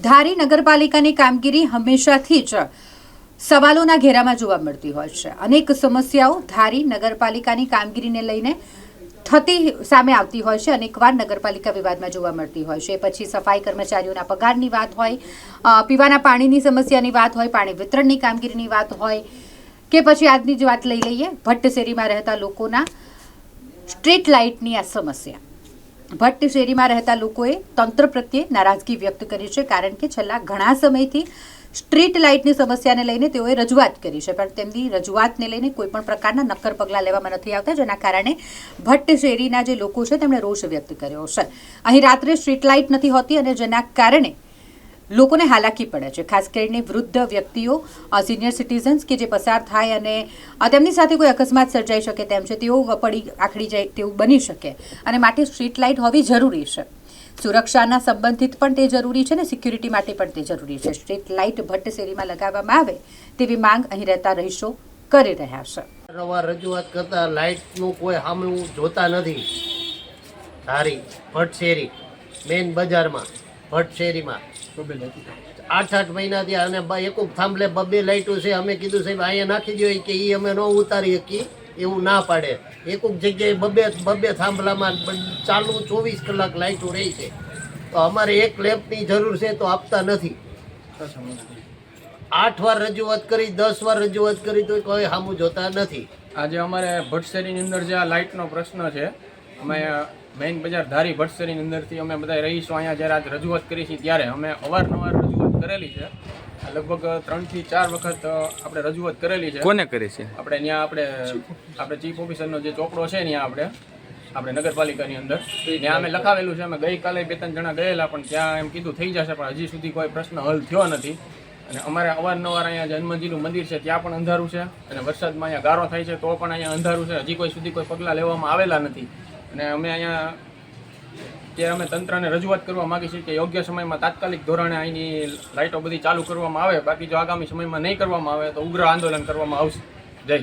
ધારી નગરપાલિકાની કામગીરી હંમેશાથી જ સવાલોના ઘેરામાં જોવા મળતી હોય છે. અનેક સમસ્યાઓ ધારી નગરપાલિકાની કામગીરીને લઈને થતી સામે આવતી હોય છે. અનેકવાર નગરપાલિકા વિવાદમાં જોવા મળતી હોય છે. પછી સફાઈ કર્મચારીઓના પગારની વાત હોય પીવાના પાણીની સમસ્યાની વાત હોય, પાણી વિતરણની કામગીરીની વાત હોય કે પછી આજની જ વાત લઈ લઈએ. ભટ્ટ શેરીમાં રહેતા લોકોના સ્ટ્રીટ લાઇટની આ સમસ્યા. ભટ્ટ શેરીમાં રહેતા લોકોએ તંત્ર પ્રત્યે નારાજગી વ્યક્ત કરી છે, કારણ કે છેલ્લા ઘણા સમયથી સ્ટ્રીટ લાઇટની સમસ્યાને લઈને તેઓએ રજૂઆત કરી છે, પણ તેમની રજૂઆતને લઈને કોઈ પણ પ્રકારના નક્કર પગલાં લેવામાં નથી આવતા, જેના કારણે ભટ્ટ શેરીના જે લોકો છે, તેમણે રોષ વ્યક્ત કર્યો છે. અહીં રાત્રે સ્ટ્રીટ લાઇટ નથી હોતી અને જેના કારણે લોકોને હાલાકી પડે છે. ખાસ કરીને વૃદ્ધ વ્યક્તિઓ સિનિયર સિટીઝન્સ કે જે પસાર થાય અને તેમની સાથે કોઈ અકસ્માત સર્જાઈ શકે તેમ છે, તેઓ પડી, આખડી જાય તેવું બની શકે. અને માટે સ્ટ્રીટ લાઇટ હોવી જરૂરી છે. સુરક્ષાના સંબંધિત પણ તે જરૂરી છે ને સિક્યુરિટી માટે પણ તે જરૂરી છે. સ્ટ્રીટ લાઇટ ભટ્ટ શેરીમાં લગાવવામાં આવે તેવી માંગ અહીં રહેતા રહીશો કરી રહ્યા છે. વારંવાર રજૂઆત કરતા લાઇટનું કોઈ સામે જોતા નથી. સારી ભટ્ટ શેરી મેઇન બજારમાં ભટ્ટ શેરીમાં આઠ આઠ મહિના થયા અને બ- એક થાંભલે બબે લાઇટો છે. અમે કીધું સાહેબ અહીંયા નાખી દો કે એ અમે ન ઉતારી શકીએ એવું ના પાડે. એક જગ્યાએ બબે બબે થાંભલામાં ચાલુ ચોવીસ કલાક લાઇટો રહી છે. તો અમારે એક લેમ્પની જરૂર છે તો આપતા નથી. આઠ વાર રજૂઆત કરી દસ વાર રજૂઆત કરી તો કોઈ સામું જોતા નથી. આજે અમારે ભટસેરીની અંદર જે આ લાઇટનો પ્રશ્ન છે અમે મેઇન બજાર ધારી ભટસરીની અંદરથી અમે બધા રહીશું. અહીંયા જ્યારે આજ રજૂઆત કરી છે ત્યારે અમે અવારનવાર રજૂઆત કરેલી છે. લગભગ ત્રણથી ચાર વખત આપણે રજૂઆત કરેલી છે. કોને કરી છે? આપણે ત્યાં આપણે આપણે ચીફ ઓફિસરનો જે ચોપડો છે ત્યાં આપણે આપણે નગરપાલિકાની અંદર. ત્યાં અમે લખાવેલું છે. અમે ગઈકાલે બે ત્રણ જણા ગયેલા પણ ત્યાં એમ કીધું થઈ જશે પણ હજી સુધી કોઈ પ્રશ્ન હલ થયો નથી. અને અમારે અવારનવાર અહીંયા જન્મજીનું મંદિર છે ત્યાં પણ અંધારું છે. અને વરસાદમાં અહીંયા ગારો થાય છે તો પણ અહીંયા અંધારું છે. હજી કોઈ સુધી કોઈ પગલાં લેવામાં આવેલા નથી. અને અમે અહીંયા ત્યારે અમે તંત્રને રજૂઆત કરવા માગીએ છીએ કે યોગ્ય સમયમાં તાત્કાલિક ધોરણે અહીંની લાઇટો બધી ચાલુ કરવામાં આવે બાકી જો આગામી સમયમાં નહીં કરવામાં આવે તો ઉગ્ર આંદોલન કરવામાં આવશે જય.